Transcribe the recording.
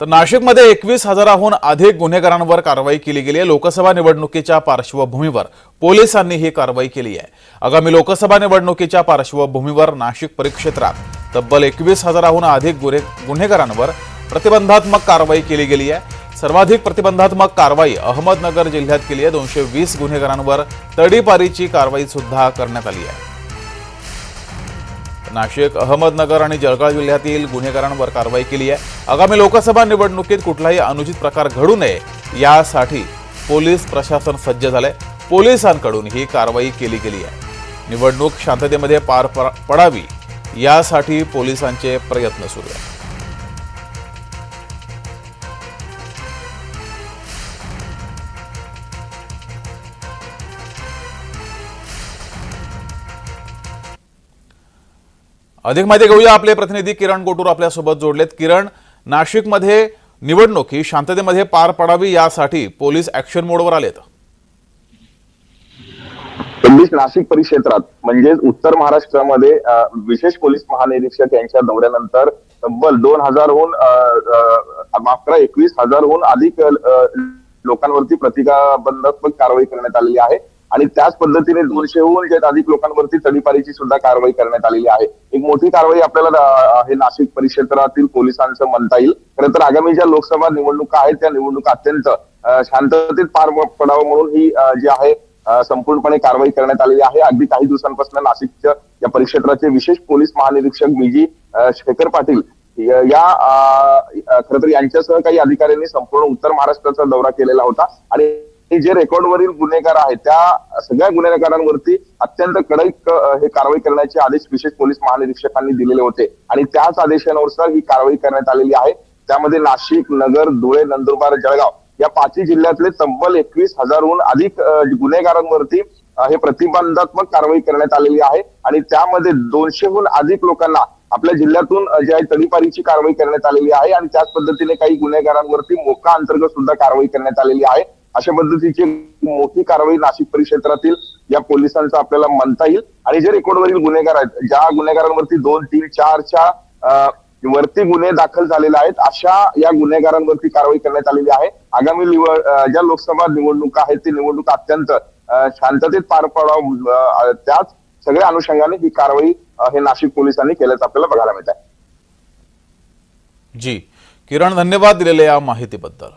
तर नाशिकमध्ये एकवीस हजाराहून अधिक गुन्हेगारांवर कारवाई केली गेली आहे. लोकसभा निवडणुकीच्या पार्श्वभूमीवर पोलिसांनी ही कारवाई केली आहे. आगामी लोकसभा निवडणुकीच्या पार्श्वभूमीवर नाशिक परिक्षेत्रात तब्बल एकवीस हजाराहून अधिक गुन्हे गुन्हेगारांवर प्रतिबंधात्मक कारवाई केली गेली आहे. सर्वाधिक प्रतिबंधात्मक कारवाई अहमदनगर जिल्ह्यात केली आहे. दोनशे वीस गुन्हेगारांवर तडीपारीची कारवाई सुद्धा करण्यात आली आहे. नाशिक अहमदनगर आणि जळगाव जिल्ह्यातील गुन्हेगारांवर कारवाई केली आहे. आगामी लोकसभा निवडणुकीत कुठलाही अनुचित प्रकार घडू नये यासाठी पोलीस प्रशासन सज्ज झालंय. पोलिसांकडून ही कारवाई केली गेली आहे. निवडणूक शांततेमध्ये पार पडावी यासाठी पोलिसांचे प्रयत्न सुरू आहेत. अधिक माहिती घेऊया आपले प्रतिनिधी किरण गोटूर आपल्यासोबत जोडलेत. किरण नाशिकमध्ये निवडणूक ही शांततेमध्ये पार पडावी यासाठी पोलीस ऍक्शन मोडवर आलेत. नाशिक परिक्षेत्रात म्हणजेच उत्तर महाराष्ट्रामध्ये विशेष पोलीस महानिरीक्षक यांच्या दौऱ्यानंतर तब्बल दोन हजारहून माफ करा एकवीस हजारहून अधिक लोकांवरती प्रतिकाबंधात्मक कारवाई करण्यात आलेली आहे. आणि त्याच पद्धतीने दोनशेहून जे अधिक लोकांवरती तडीपारीची सुद्धा कारवाई करण्यात आलेली आहे. एक मोठी कारवाई आपल्याला हे नाशिक परिक्षेत्रातील पोलिसांचं म्हणता येईल. खरं तर आगामी ज्या लोकसभा निवडणुका आहेत त्या निवडणुका अत्यंत शांततेत पार पडावं म्हणून ही जी आहे संपूर्णपणे कारवाई करण्यात आलेली आहे. अगदी काही दिवसांपासून नाशिकच्या या परिक्षेत्राचे विशेष पोलीस महानिरीक्षक बीजी शेखर पाटील या खर तर यांच्यासह काही अधिकाऱ्यांनी संपूर्ण उत्तर महाराष्ट्राचा दौरा केलेला होता. आणि हे जे रेकॉर्डवरील गुन्हेगार आहेत त्या सगळ्या गुन्हेगारांवरती अत्यंत कडक हे कारवाई करण्याचे आदेश विशेष पोलीस महानिरीक्षकांनी दिलेले होते. आणि त्याच आदेशानुसार ही कारवाई करण्यात आलेली आहे. त्यामध्ये नाशिक नगर धुळे नंदुरबार जळगाव या पाचही जिल्ह्यातले तब्बल एकवीस हजारहून अधिक गुन्हेगारांवरती हे प्रतिबंधात्मक कारवाई करण्यात आलेली आहे. आणि त्यामध्ये दोनशेहून अधिक लोकांना आपल्या जिल्ह्यातून जे आहे तडीपारीची कारवाई करण्यात आलेली आहे. आणि त्याच पद्धतीने काही गुन्हेगारांवरती मोका अंतर्गत सुद्धा कारवाई करण्यात आलेली आहे. अशा पद्धतीची मोठी कारवाई नाशिक परिक्षेत्रातील या पोलिसांचं आपल्याला म्हणता येईल. आणि जे रेकॉर्डवरील गुन्हेगार आहेत ज्या गुन्हेगारांवरती दोन तीन चारच्या वरती गुन्हे दाखल झालेले आहेत अशा या गुन्हेगारांवरती कारवाई करण्यात आलेली आहे. आगामी निवड ज्या लोकसभा निवडणुका आहेत ती निवडणूक अत्यंत शांततेत पार पडावं त्याच सगळ्या अनुषंगाने ही कारवाई हे नाशिक पोलिसांनी केल्याचं आपल्याला बघायला मिळत आहे जी. किरण धन्यवाद दिलेल्या या माहितीबद्दल.